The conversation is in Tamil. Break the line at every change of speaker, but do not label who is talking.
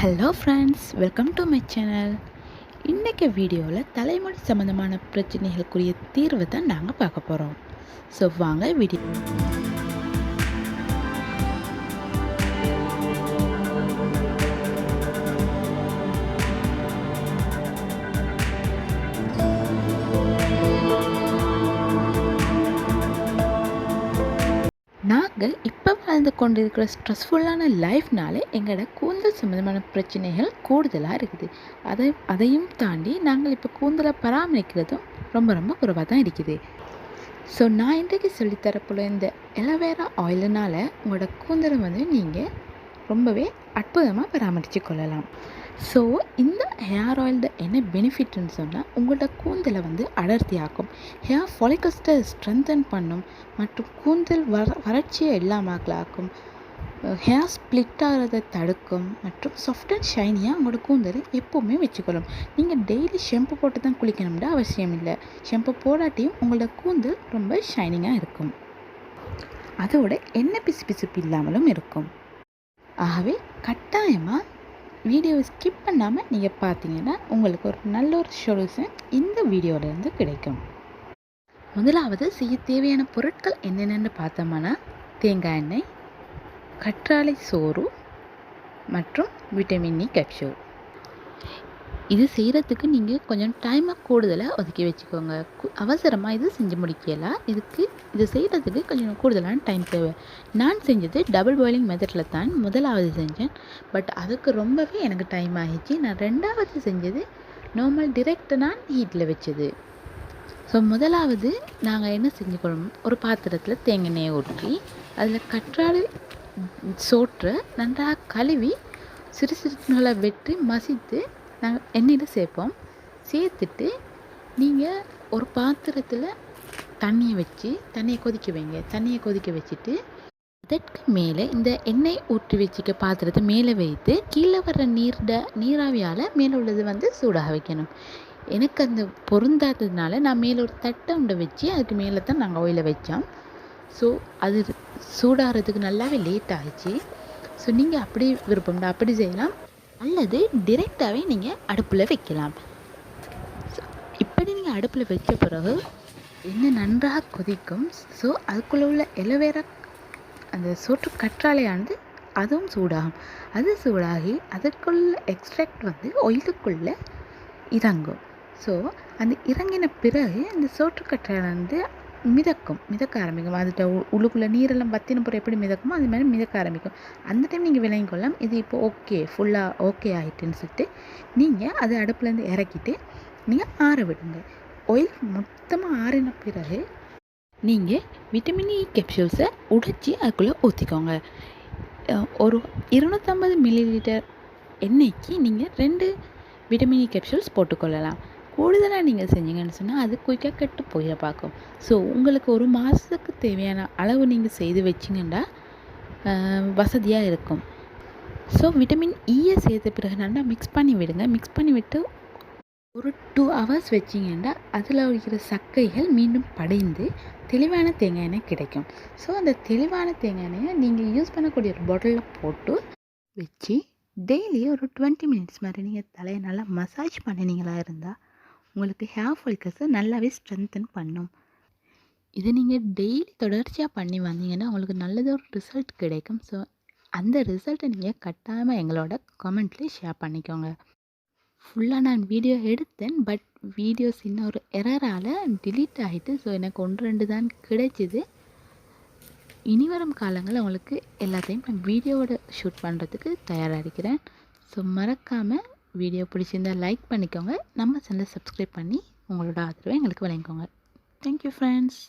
Hello friends welcome to my channel இன்றைக்கி வீடியோவில் தலைமுடி சம்மந்தமான பிரச்சனைகளுக்குரிய தீர்வை தான் நாங்கள் பார்க்க போகிறோம் ஸோ வாங்க வீடியோ நாங்கள் இப்போ வாழ்ந்து கொண்டிருக்கிற ஸ்ட்ரெஸ்ஃபுல்லான லைஃப்னால எங்களோட கூந்தல் சம்மந்தமான பிரச்சனைகள் கூடுதலாக இருக்குது. அதை அதையும் தாண்டி நாங்கள் இப்போ கூந்தலை பராமரிக்கிறதும் ரொம்ப ரொம்ப குறைவாக தான் இருக்குது. ஸோ நான் இன்றைக்கு சொல்லித்தரப்போல இந்த எலவேரா ஆயிலினால் உங்களோட கூந்தலை வந்து நீங்கள் ரொம்பவே அற்புதமாக பராமரித்து கொள்ளலாம். ஸோ இந்த ஹேர் ஆயில் என்ன பெனிஃபிட்னு சொன்னால் உங்களோட கூந்தலை வந்து அடர்த்தியாக்கும் ஹேர் ஃபாலிகஸ்ட்டை ஸ்ட்ரென்தன் பண்ணும் மற்றும் கூந்தல் வர வறட்சியை இல்லாமலாக்கும் ஹேர் ஸ்ப்ளிட் ஆகிறதை தடுக்கும் மற்றும் சாஃப்ட் அண்ட் ஷைனியாக உங்களோட கூந்தலை எப்போவுமே வச்சுக்கொள்ளும். நீங்கள் டெய்லி ஷெம்பு போட்டு தான் குளிக்கணும்னு அவசியம் இல்லை. ஷெம்பு போடாட்டியும் உங்களோட கூந்தல் ரொம்ப ஷைனிங்காக இருக்கும். அதோட எண்ணெய் பிசு பிசுப்பு இல்லாமலும் இருக்கும். ஆகவே கட்டாயமாக வீடியோவை ஸ்கிப் பண்ணாமல் நீங்கள் பார்த்தீங்கன்னா உங்களுக்கு ஒரு நல்ல ஒரு சொல்யூஷன் இந்த வீடியோவிலேருந்து கிடைக்கும். முதலாவது செய்ய தேவையான பொருட்கள் என்னென்னு பார்த்தோம்னா தேங்காய் எண்ணெய் கற்றாழை சோறு மற்றும் விட்டமின் இ கேப்சூல் இது செய்கிறதுக்கு நீங்கள் கொஞ்சம் டைமை கூடுதலாக ஒதுக்கி வச்சுக்கோங்க. அவசரமாக இது செஞ்சு முடிக்கலாம் இதுக்கு இது செய்கிறதுக்கு கொஞ்சம் கூடுதலான டைம் தேவை. நான் செஞ்சது டபுள் பாயிலிங் மெத்தடில் தான் முதலாவது செஞ்சேன். பட் அதுக்கு ரொம்பவே எனக்கு டைம் ஆகிடுச்சு நான் ரெண்டாவது செஞ்சது நார்மல் டிரெக்ட் நான் ஹீட்டில் வச்சது. ஸோ முதலாவது நாங்கள் என்ன செஞ்சுக்கணும் ஒரு பாத்திரத்தில் தேங்காய் ஊற்றி அதில் கற்றாழை சோற்றை நன்றாக கழுவி சிறு சிறுகளை வெட்டி மசித்து நாங்கள் எண்ணெயில் சேர்ப்போம் சேர்த்துட்டு நீங்கள் ஒரு பாத்திரத்தில் தண்ணியை வச்சு தண்ணியை கொதிக்க வைங்க. தண்ணியை கொதிக்க வச்சுட்டு அதற்கு மேலே இந்த எண்ணெய் ஊற்றி வச்சுக்க பாத்திரத்தை மேலே வைத்து கீழே வர்ற நீர்ட நீராவியால் மேலே உள்ளது வந்து சூடாக வைக்கணும். எனக்கு அந்த பொருந்தாததுனால நான் மேலே ஒரு தட்டை உண்டை வச்சு அதுக்கு மேலே தான் நாங்கள் ஆயிலை வச்சோம். ஸோ அது சூடாகிறதுக்கு நல்லாவே லேட் ஆகிடுச்சு ஸோ நீங்கள் அப்படி விருப்பம்டா அப்படி செய்யலாம். அல்லது டிரெக்டாகவே நீங்கள் அடுப்பில் வைக்கலாம். இப்படி நீங்கள் அடுப்பில் வச்ச பிறகு எண்ணெய் நன்றாக கொதிக்கும். ஸோ அதுக்குள்ளே உள்ள எலவேரா அந்த சோற்று கற்றாழையானது அதுவும் சூடாகும். அது சூடாகி அதற்குள்ள எக்ஸ்ட்ராக்ட் வந்து ஒயிலுக்குள்ளே இறங்கும். ஸோ அந்த இறங்கின பிறகு அந்த சோற்று கற்றாழை வந்து மிதக்கும். மிதக்க ஆரம்பிக்கும். அதுட்ட உள்ளுக்குள்ளே நீரெல்லாம் பத்தின பிறகு எப்படி மிதக்குமோ அது மாதிரி மிதக்க ஆரம்பிக்கும். அந்த டைம் நீங்கள் விளங்கி கொள்ளலாம். இது இப்போ ஓகே ஃபுல்லாக ஓகே ஆகிட்டுன்னு சொல்லிட்டு நீங்கள் அது அடுப்புலேருந்து இறக்கிட்டு நீங்கள் ஆற விடுங்க. ஆயில் மொத்தமாக ஆறின பிறகு நீங்கள் விட்டமின் இ e கேப்சூல்ஸை உடைச்சி அதுக்குள்ளே ஊற்றிக்கோங்க ஒரு இருநூற்றம்பது மில்லி லிட்டர் எண்ணெய்க்கு நீங்கள் ரெண்டு விட்டமின் இ e கேப்சூல்ஸ் போட்டுக்கொள்ளலாம் கூடுதலாக நீங்கள் செஞ்சீங்கன்னு சொன்னால் அது குயிக்காக கெட்டு போயிட பார்க்கும் ஸோ உங்களுக்கு ஒரு மாதத்துக்கு தேவையான அளவு நீங்கள் செய்து வச்சிங்கன்னா வசதியாக இருக்கும். ஸோ விட்டமின் இயை சேர்த்த பிறகு நல்லா மிக்ஸ் பண்ணி விடுங்க. மிக்ஸ் பண்ணி விட்டு ஒரு டூ ஹவர்ஸ் வச்சிங்கன்னா அதில் இருக்கிற சக்கைகள் மீண்டும் படைந்து தெளிவான தேங்காய் எண்ணெய் கிடைக்கும். ஸோ அந்த தெளிவான தேங்காய் எண்ணெயை நீங்கள் யூஸ் பண்ணக்கூடிய ஒரு பாட்டிலில் போட்டு வச்சு டெய்லி ஒரு டுவெண்ட்டி மினிட்ஸ் மாதிரி நீங்கள் தலையை நல்லா மசாஜ் பண்ணினீங்களா இருந்தால் உங்களுக்கு ஹேர் ஃபால்கஸை நல்லாவே ஸ்ட்ரென்த்தன் பண்ணும். இதை நீங்கள் டெய்லி தொடர்ச்சியாக பண்ணி வந்தீங்கன்னா உங்களுக்கு நல்லது ஒரு ரிசல்ட் கிடைக்கும். ஸோ அந்த ரிசல்ட்டை நீங்கள் கட்டாயமாக எங்களோட கமெண்ட்லேயே ஷேர் பண்ணிக்கோங்க. ஃபுல்லாக நான் வீடியோ எடுத்தேன் பட் வீடியோஸ் இன்னொரு எரரால் டிலீட் ஆகிட்டு ஸோ எனக்கு ஒன்று ரெண்டு தான் கிடைச்சிது. இனி வரும் காலங்களில் உங்களுக்கு எல்லாத்தையும் நான் வீடியோவோட ஷூட் பண்ணுறதுக்கு தயாராக இருக்கிறேன். ஸோ மறக்காமல் வீடியோ பிடிச்சிருந்தால் லைக் பண்ணிக்கோங்க. நம்ம சேனலை சப்ஸ்கிரைப் பண்ணி உங்களோட ஆதரவை எங்களுக்கு வழங்கிக்கோங்க. Thank you friends